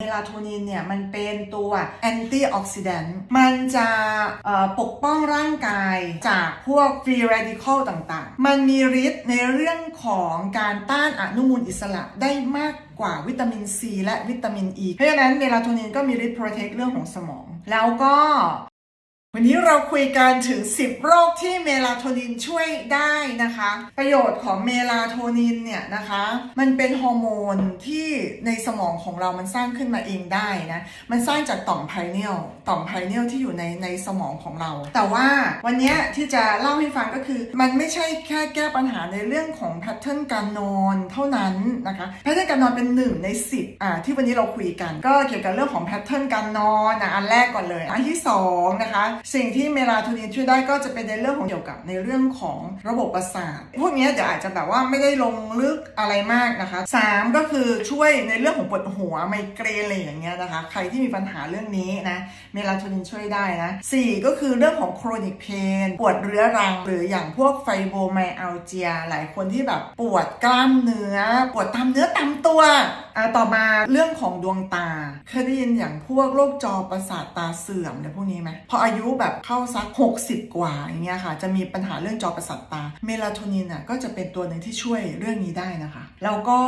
เมลาโทนินเนี่ยมันเป็นตัวแอนตี้ออกซิแดนต์มันจะปกป้องร่างกายจากพวกฟรีเรดิคอลต่างๆ มันมีฤทธิ์ในเรื่องของการต้านอนุมูลอิสระได้มากกว่าวิตามินซีและวิตามินอ e. ีเพราะฉะนั้นเมลาโทนินก็มีฤทธิ์โปรเทคเรื่องของสมอง แล้วก็ วันนี้เราคุยกันถึง 10 โรคที่เมลาโทนินช่วยได้นะคะ ประโยชน์ของเมลาโทนินเนี่ยนะคะ มันเป็นฮอร์โมนที่ในสมองของเรามันสร้างขึ้นมาเองได้นะ มันสร้างจากต่อมไพเนียลต่อมไพเนียลที่อยู่ในในสมองของเรา แต่ว่าวันนี้ที่จะเล่าให้ฟังก็คือ มันไม่ใช่แค่แก้ปัญหาในเรื่องของแพทเทิร์นการนอนเท่านั้นนะคะแพทเทิร์นการนอนเป็นหนึ่งใน 10อ่าที่วันนี้เราคุยกัน ก็เกี่ยวกับเรื่องของแพทเทิร์นการนอนนะอันแรกก่อนเลยอันที่สองนะคะสิ่งที่เมลาโทนินช่วยได้ก็จะเป็นในเรื่องของเกี่ยวกับในเรื่องของระบบประสาท พวกนี้ยเดี๋ยวอาจจะแบบว่าไม่ได้ลงลึกอะไรมากนะคะสามก็คือช่วยในเรื่องของปวดหัวไมเกรนอะไรอย่างเงี้ยนะคะ ใครที่มีปัญหาเรื่องนี้นะเมลาโทนินช่วยได้นะสี่ก็คือเรื่องของ chronic pain ปวดเรื้อรัง หรืออย่างพวกไฟโบไมอัลเจีย หลายคนที่แบบปวดกล้ามเนื้อ ปวดตามเนื้อตามตัวอะต่อมาเรื่องของดวงตาเคยได้ยินอย่างพวกโรคจอประสาทตาเสื่อมอะไรพวกนี้ไหมพออายุแบบเข้าสัก 60 กว่าอย่างเงี้ยค่ะ จะมีปัญหาเรื่องจอประสาทตา เมลาโทนินอะก็จะเป็นตัวหนึ่งที่ช่วยเรื่องนี้ได้นะคะ แล้วก็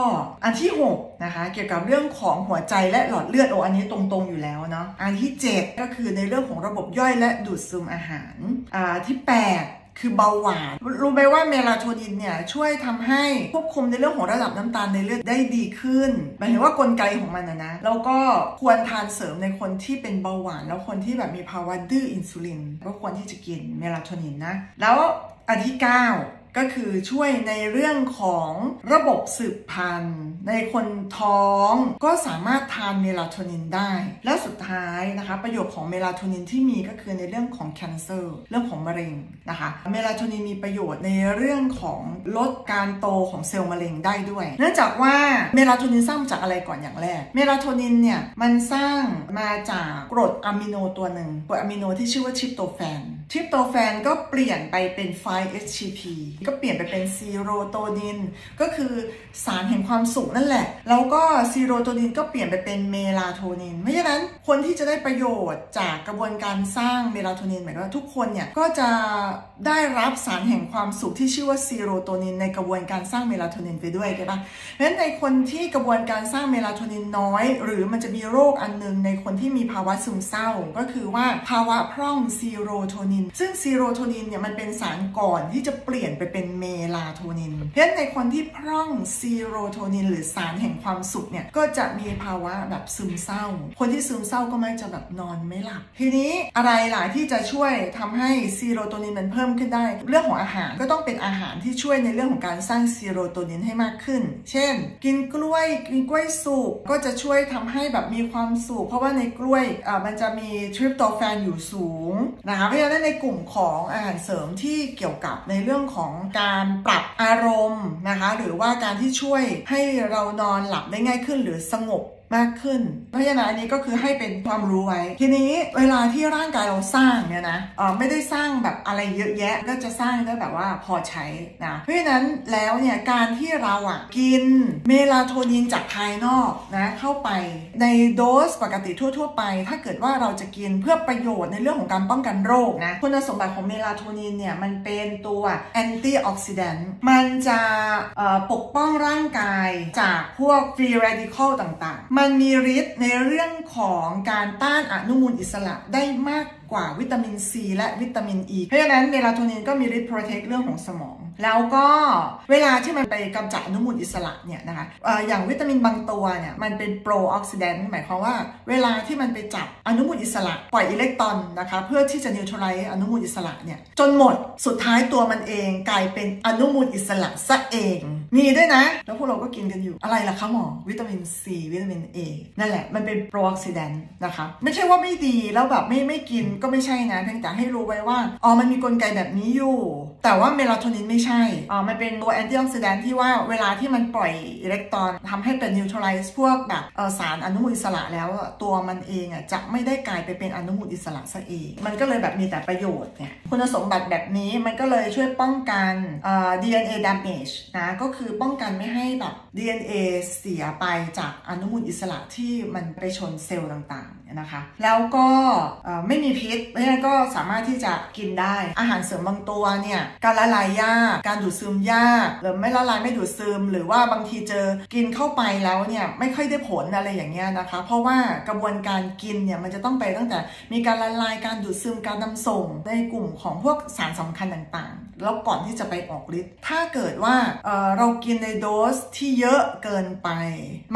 อันที่ 6 นะคะ เกี่ยวกับเรื่องของหัวใจและหลอดเลือดโออันนี้ตรงๆอยู่แล้วเนาะอันที่ 7 ก็คือในเรื่องของระบบย่อยและดูดซึมอาหารอ่าที่ 8 คือเบาหวาน รู้ไหมว่าเมลาโทนินเนี่ยช่วยทำให้ควบคุมในเรื่องของระดับน้ำตาลในเลือดได้ดีขึ้นหมายถึงว่ากลไกของมันนะนะแล้วก็ควรทานเสริมในคนที่เป็นเบาหวาน แล้วคนที่แบบมีภาวะดื้ออินซูลินก็ควรที่จะกินเมลาโทนินนะ แล้วอันที่ 9 ก็คือช่วยในเรื่องของระบบสืบพันธุ์ ในคนท้องก็สามารถทานเมลาโทนินได้ แล้วสุดท้ายนะคะ ประโยชน์ของเมลาโทนินที่มีก็คือในเรื่องของ cancer เรื่องของมะเร็งนะคะ เมลาโทนินมีประโยชน์ในเรื่องของลดการโตของเซลล์มะเร็งได้ด้วย เนื่องจากว่าเมลาโทนินสร้างจากอะไรก่อนอย่างแรก เมลาโทนินเนี่ยมันสร้างมาจากกรดอะมิโนตัวหนึ่งกรดอะมิโนที่ชื่อว่าทริปโตแฟน ทริปโตแฟนก็เปลี่ยนไปเป็น 5-HTP ก็เปลี่ยนไปเป็นซีโรโทนินก็คือสารแห่งความสุขนั่นแหละ แล้วก็ซีโรโทนินก็เปลี่ยนไปเป็นเมลาโทนินเพราะฉะนั้นคนที่จะได้ประโยชน์จากกระบวนการสร้างเมลาโทนินหมายว่าทุกคนเนี่ยก็จะได้รับสารแห่งความสุขที่ชื่อว่าซีโรโทนินในกระบวนการสร้างเมลาโทนินไปด้วยใช่ปะเพราะฉะนั้นในคนที่กระบวนการสร้างเมลาโทนินน้อย หรือมันจะมีโรคอันหนึงในคนที่มีภาวะซึมเศร้า ก็คือว่าภาวะพร่องซีโรโทนินซึ่งซีโรโทนินเนี่ยมันเป็นสารก่อนที่จะเปลี่ยนไปเป็นเมลาโทนิน เพราะฉะนั้นในคนที่พร่องซีโรโทนิน หรือสารแห่งความสุขเนี่ยก็จะมีภาวะแบบซึมเศร้า คนที่ซึมเศร้าก็มักจะแบบนอนไม่หลับ ทีนี้อะไรล่ะที่จะช่วยทำให้ซีโรโทนินมันเพิ่มขึ้นได้ เรื่องของอาหารก็ต้องเป็นอาหารที่ช่วยในเรื่องของการสร้างซีโรโทนินให้มากขึ้น เช่น กินกล้วยกินกล้วยสุกก็จะช่วยทำให้แบบมีความสุขเพราะว่าในกล้วยอ่ามันจะมีทริปโตแฟนอยู่สูงนะคะเพราะฉะนั้นในกลุ่มของอาหารเสริมที่เกี่ยวกับในเรื่องของการปรับอารมณ์นะคะ หรือว่าการที่ช่วยให้เรานอนหลับได้ง่ายขึ้นหรือสงบมากขึ้น เพราะฉะนั้นอันนี้ก็คือให้เป็นความรู้ไว้ ทีนี้เวลาที่ร่างกายเราสร้างเนี่ยนะเออไม่ได้สร้างแบบอะไรเยอะแยะ ก็จะสร้างได้แบบว่าพอใช้นะ เพราะฉะนั้นแล้วเนี่ยการที่เราอะกินเมลาโทนินจากภายนอกนะเข้าไปในโดสปกติทั่ว ๆ ไป ถ้าเกิดว่าเราจะกินเพื่อประโยชน์ในเรื่องของการป้องกันโรคนะคุณสมบัติของเมลาโทนินเนี่ย มันเป็นตัวแอนตี้ออกซิแดนต์มันจะปกป้องร่างกายจากพวกฟรีเรดิคอลต่างๆ มันมีฤทธิ์ในเรื่องของการต้านอนุมูลอิสระได้มากกว่าวิตามินซีและวิตามินอ e. ีเพราะฉะนั้นเมลาโทนินก็มีฤทธิ์โปรเทคเรื่องของสมอง แล้วก็เวลาที่มันไปกำจัดอนุมูลอิสระเนี่ยนะคะอย่างวิตามินบางตัวเนี่ยมันเป็นโปรออกซิแดนต์หมายความว่าเวลาที่มันไปจับอนุมูลอิสระปล่อยอิเล็กตรอนนะคะเพื่อที่จะนิวทรไลซ์อนุมูลอิสระเนี่ยจนหมดสุดท้ายตัวมันเองกลายเป็นอนุมูลอิสระซะเอง มีด้วยนะ แล้วพวกเราก็กินกันอยู่อะไรล่ะคะหมอวิตามินซีวิตามิน A นั่นแหละมันเป็นโปรออกซิแดนต์นะคะไม่ใช่ว่าไม่ดีแล้วแบบไม่ไม่กินก็ไม่ใช่นะเพียงแต่ให้รู้ไว้ว่าอ๋อมันมีกลไกแบบนี้อยู่ แต่ว่าเมลาโทนินไม่ใช่อ๋อมันเป็นตัวแอนตี้ออกซิแดนต์ที่ว่าเวลาที่มันปล่อยอิเล็กตรอนทำให้เป็นนิวทรไลซ์พวกแบบเออสารอนุมูลอิสระแล้วอะตัวมันเองอะจะไม่ได้กลายไปเป็นอนุมูลอิสระซะเอง มันก็เลยแบบมีแต่ประโยชน์เนี่ยคุณสมบัติแบบนี้มันก็เลยช่วยป้องกันเอ่อ DNA damage นะก็คือป้องกันไม่ให้แบบ DNA เสียไปจากอนุมูลอิสระที่มันไปชนเซลล์ต่างๆ นะคะ แล้วก็ไม่มีพิษเพราะฉะนั้นก็สามารถที่จะกินได้ อาหารเสริมบางตัวเนี่ยการละลายยากการดูดซึมยากหรือไม่ละลายไม่ดูดซึม หรือว่าบางทีเจอกินเข้าไปแล้วเนี่ยไม่ค่อยได้ผลอะไรอย่างเงี้ยนะคะ เพราะว่ากระบวนการกินเนี่ยมันจะต้องไปตั้งแต่มีการละลายการดูดซึมการนำส่งในกลุ่มของพวกสารสำคัญต่างๆ แล้วก่อนที่จะไปออกฤทธิ์ถ้าเกิดว่าเเรากินในโดสที่เยอะเกินไป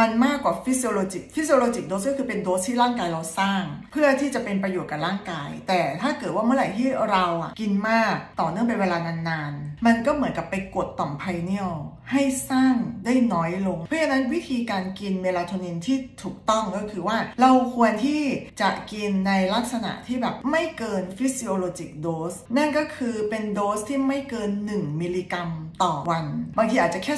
มันมากกว่าฟิสิโอโลจิกฟิสิโอโลจิกโดสก็คือเป็นโดสที่ร่างกายเราสร้าง เพื่อที่จะเป็นประโยชน์กับร่างกาย แต่ถ้าเกิดว่าเมื่อไหร่ที่เราอะกินมากต่อเนื่องเป็นเวลานานๆ มันก็เหมือนกับไปกดต่อมไพเนียลให้สร้างได้น้อยลง เพราะฉะนั้นวิธีการกินเมลาโทนินที่ถูกต้องก็คือว่า เราควรที่จะกินในลักษณะที่แบบไม่เกินฟิสิโอโลจิกโดสนั่นก็คือเป็นโดสที่ไม่เกิน 1 มิลลิกรัมต่อวัน บางทีอาจจะแค่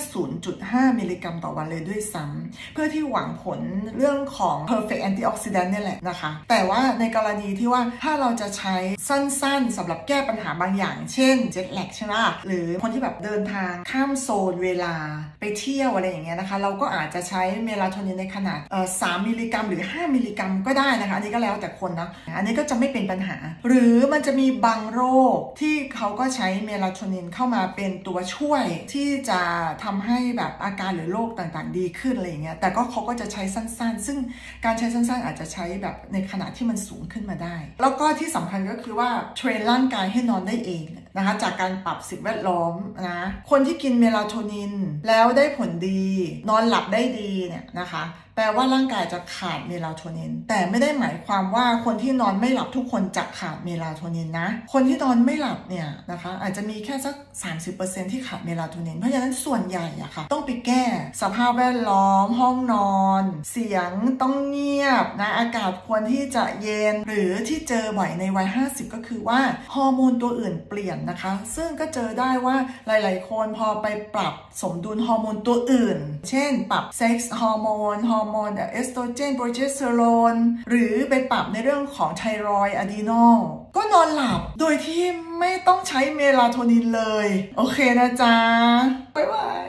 0.5 มิลลิกรัมต่อวันเลยด้วยซ้ำเพื่อที่หวังผลเรื่องของ perfect antioxidant เนี่ยแหละนะคะ แต่ว่าในกรณีที่ว่าถ้าเราจะใช้สั้นๆสำหรับแก้ปัญหาบางอย่าง เช่น jet lag ใช่ไหมหรือคนที่แบบเดินทางข้ามโซนเวลาไปเที่ยวอะไรอย่างเงี้ยนะคะ เราก็อาจจะใช้เมลาโทนินในขนาดเอ่อ3มิลลิกรัม หรือ 5 มิลลิกรัมก็ได้นะคะ อันนี้ก็แล้วแต่คนนะ อันนี้ก็จะไม่เป็นปัญหา หรือมันจะมีบางโรคที่เขาก็ใช้เมลาโทนินเข้ามาเป็นตัวช่วยที่จะทำให้แบบอาการหรือโรคต่างๆ ดีขึ้นอะไรอย่างเงี้ยแต่ก็เขาก็จะใช้สั้นๆ ซึ่งการใช้สั้นๆ อาจจะใช้แบบในขณะที่มันสูงขึ้นมาได้ แล้วก็ที่สำคัญก็คือว่าเทรนร่างกายให้นอนได้เองนะคะจากการปรับสิ่งแวดล้อมนะคนที่กินเมลาโทนินแล้วได้ผลดี นอนหลับได้ดีเนี่ยนะคะ แปลว่าร่างกายจะขาดเมลาโทนิน แต่ไม่ได้หมายความว่าคนที่นอนไม่หลับทุกคนจะขาดเมลาโทนินนะ คนที่นอนไม่หลับเนี่ยนะคะอาจจะมีแค่สัก 30%ที่ขาดเมลาโทนิน เพราะฉะนั้นส่วนใหญ่อะค่ะ ต้องไปแก้ สภาพแวดล้อม ห้องนอน เสียงต้องเงียบนะอากาศควรที่จะเย็น หรือที่เจอบ่อยในวัย 50 ก็คือว่าฮอร์โมนตัวอื่นเปลี่ยนนะคะ ซึ่งก็เจอได้ว่าหลาย ๆ คนพอไปปรับสมดุลฮอร์โมนตัวอื่น เช่น ปรับเซ็กซ์ฮอร์โมนฮอร์โมนเอสโตรเจนโปรเจสเตอโรนหรือไปปรับในเรื่องของไทรอยอะดีนอลก็นอนหลับโดยที่ไม่ต้องใช้เมลาโทนินเลย โอเคนะจ๊ะ บ๊ายบาย